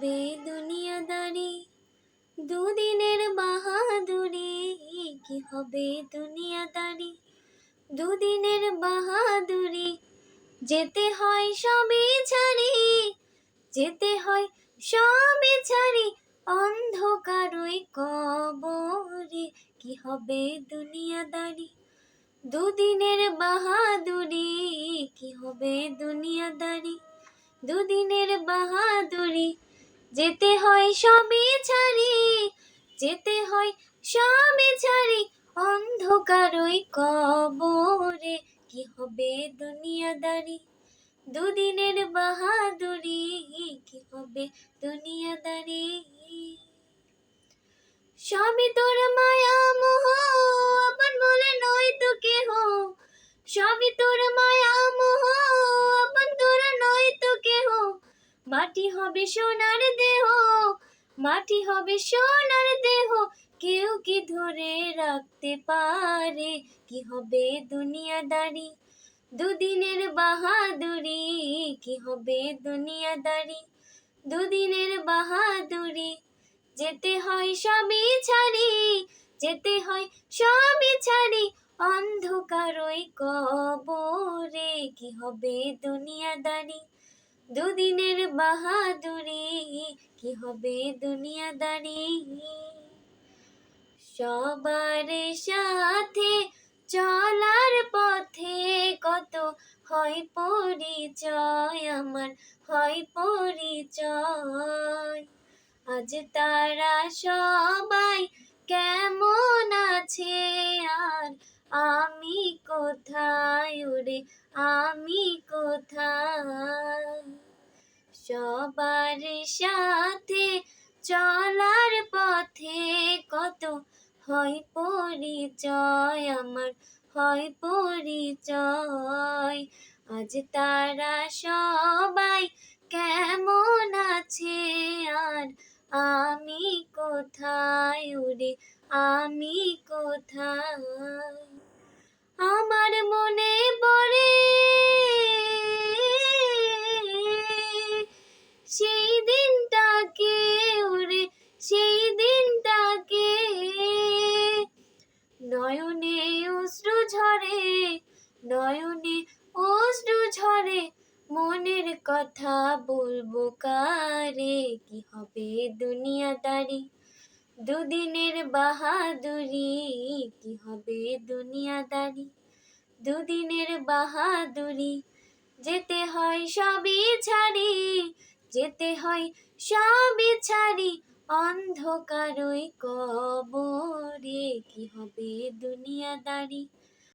হবে দুনিয়াদারি। দুদিনের বাহাদুরি, কি হবে দুনিয়াদারি? দুদিনের বাহাদুরি, যেতে হয় সবই ছাড়ি। যেতে হয় সবই ছাড়ি অন্ধকারই কবরে, কি হবে দুনিয়াদারি? দুদিনের বাহাদুরি, কি হবে দুনিয়াদারি? দুদিনের বাহাদুরি যেতে হয় সবই ছাড়ি, যেতে হয় সবই ছাড়ি। অন্ধকারই কবরে কি হবে দুনিয়াদারি? দুদিনের বাহাদুরি কি হবে দুনিয়াদারি? সবই তোর মায়া মোহ আপন বলে নয় তো কেহ। সবই তোর হবে সোনার দেহ, মাটি হবে সোনার দেহ, কেউ কি ধরে রাখতে পারে? কি হবে দুনিয়াদারি? দুদিনের বাহাদুরি, কি হবে দুনিয়াদারি? দুদিনের বাহাদুরি, যেতে হয় সবই ছাড়ি, যেতে হয় সবই ছাড়ি অন্ধকারই কবরে, কি হবে দুনিয়াদারি? দুদিনের বাহাদুরি, কি হবে দুনিয়াদারি? সবার সাথে চলার পথে কত হয় পরিচয়, আমার হয় পরিচয়। আজ তারা সবাই কেমন আছে, আর আমি কোথায়? ওরে, আমি সবার সাথে চলার পথে কত হয় পরিচয়, আমার হয় পরিচয়। আজ তারা সবাই কেমন আছে, আর আমি কোথায়, ওরে আমি কোথায়? আমার দিনটাকে ওরে সেই দিনটাকে। নয়নে অশ্রু ঝরে, নয়নে অশ্রু ঝরে, মনের কথা বলব কারে? কি হবে দুনিয়াদারি দুদিনের বাহাদুরি, কি হবে দুনিয়াদারি দুদিনের বাহাদুরি, যেতে হয় সবই ছাড়ি যেতে হয় সবই ছাড়ি অন্ধকারই কবরে। কি হবে দুনিয়াদারি?